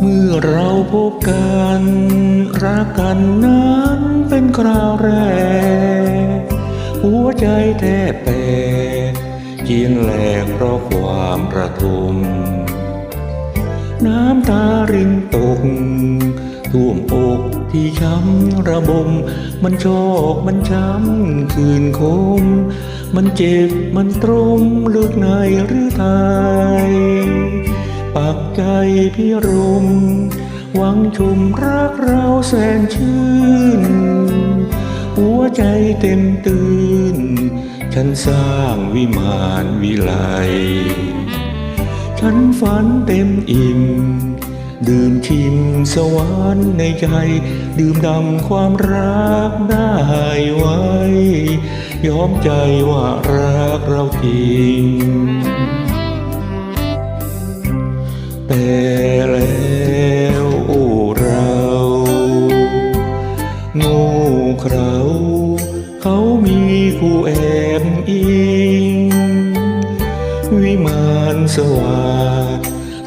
เมื่อเราพบกัน รักกันนั้นเป็นคราวแรก หัวใจแทบแตกเจียนแหลกเพราะความระทมน้ำตารินตกท่วมอกที่ช้ำระบม มันโชกมันช้ำคืนคม มันเจ็บมันตรมลึกในหรือไทย ปักใจพี่รม หวังชมรักเราแสนชื่น หัวใจเต็มตื่น ฉันสร้างวิมานวิไล ฉันฝันเต็มอิ่ม ดื่มชิมสวรรค์ในใจ ดื่มดำความรักได้ไว้ ยอมใจว่ารักเราจริง แต่แล้วโอ้เราโง่เขลาเขามีคู่แอบอิง วิมานสว่าง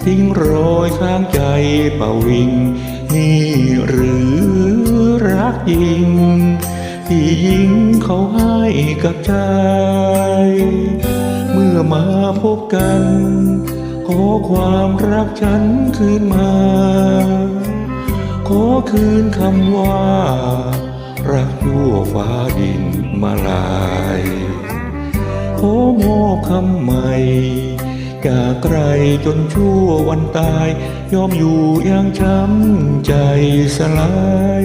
ทิ้งรอยข้างใจเป่าวิง นี่หรือรักจริง ที่ยิงเขาให้กับใจ เมื่อมาพบกัน อความรักฉันคืนมา ขอคืนคำว่า รักยั่วฟ้าดินมาลายขอมอบคำใหม่จากไกลจนชั่ววันตาย ยอมอยู่อย่างช้ำใจสลาย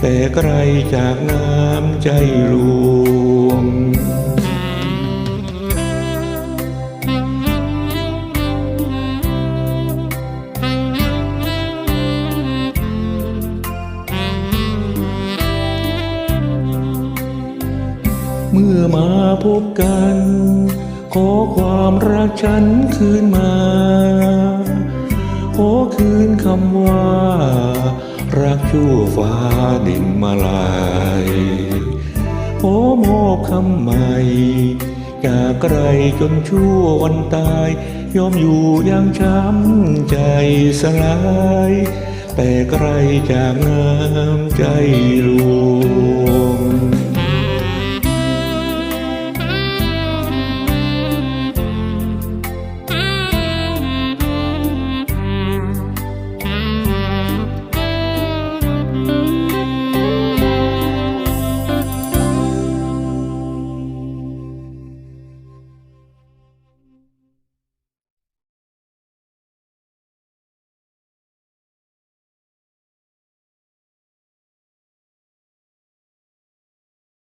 แต่ไกลจากน้ำใจหลวง เมื่อมาพบกัน ขอความรักฉันคืนมา ขอคืนคำว่า รักชั่วฟ้าดินมาลายขอมอบคำใหม่จากไกลจนชั่ววันตาย ยอมอยู่อย่างช้ำใจสลาย แต่ไกลจากน้ำใจลวง